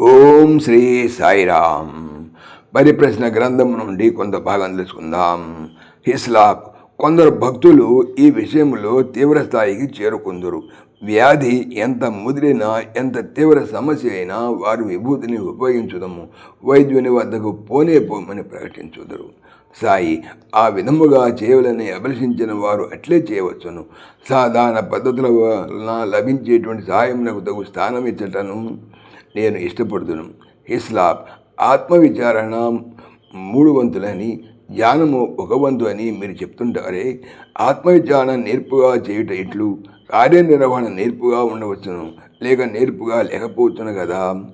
ఓం శ్రీ సాయిరామ్. పరిప్రశ్న గ్రంథం నుండి కొంత భాగం తెలుసుకుందాం. హిస్లాప్ కొందరు భక్తులు ఈ విషయంలో తీవ్రస్థాయికి చేరుకుందరు. వ్యాధి ఎంత ముదిరినా ఎంత తీవ్ర సమస్య అయినా వారు విభూతిని ఉపయోగించుదము. వైద్యుని వద్దకు పోనే పోమని ప్రకటించుదరు. సాయి ఆ విధముగా చేయవలని అభిలషించిన వారు అట్లే చేయవచ్చును. సాధారణ పద్ధతుల వలన లభించేటువంటి సహాయమునకు తగు స్థానం ఇచ్చటను నేను ఇష్టపడుతును. ఇస్లాం ఆత్మవిచారణ మూడు వంతులని జ్ఞానము ఒక వంతు అని మీరు చెప్తుంటారే. ఆత్మవిచారణ నేర్పుగా చేయుట ఇట్లు కార్యనిర్వహణ నేర్పుగా ఉండవచ్చును లేక నేర్పుగా లేకపోవచ్చును కదా?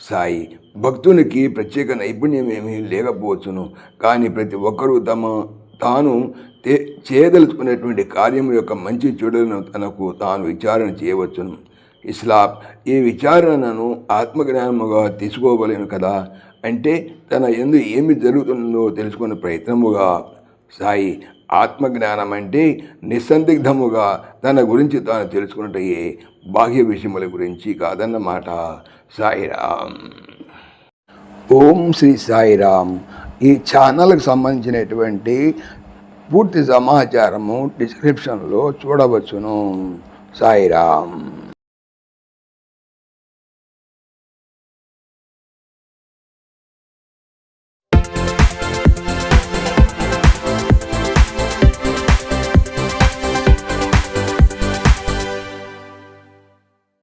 సాయి భక్తునికి ప్రత్యేక నైపుణ్యం ఏమీ లేకపోవచ్చును కానీ ప్రతి ఒక్కరూ తమ తాను చేయదలుచుకున్నటువంటి చేయదలుచుకునేటువంటి కార్యం యొక్క మంచి చెడులను తనకు తాను విచారణ చేయవచ్చును. ఇస్లాం ఈ విచారణను ఆత్మజ్ఞానముగా తీసుకోవలేను కదా? అంటే తన ఎందు ఏమి జరుగుతుందో తెలుసుకునే ప్రయత్నముగా సాయి. ఆత్మజ్ఞానం అంటే నిస్సందిగ్ధముగా తన గురించి తాను తెలుసుకున్నట్టయే బాహ్య విషయముల గురించి కాదన్నమాట. సాయిరామ్. ఓం శ్రీ సాయిరామ్. ఈ ఛానల్కి సంబంధించినటువంటి పూర్తి సమాచారము డిస్క్రిప్షన్లో చూడవచ్చును. సాయిరామ్.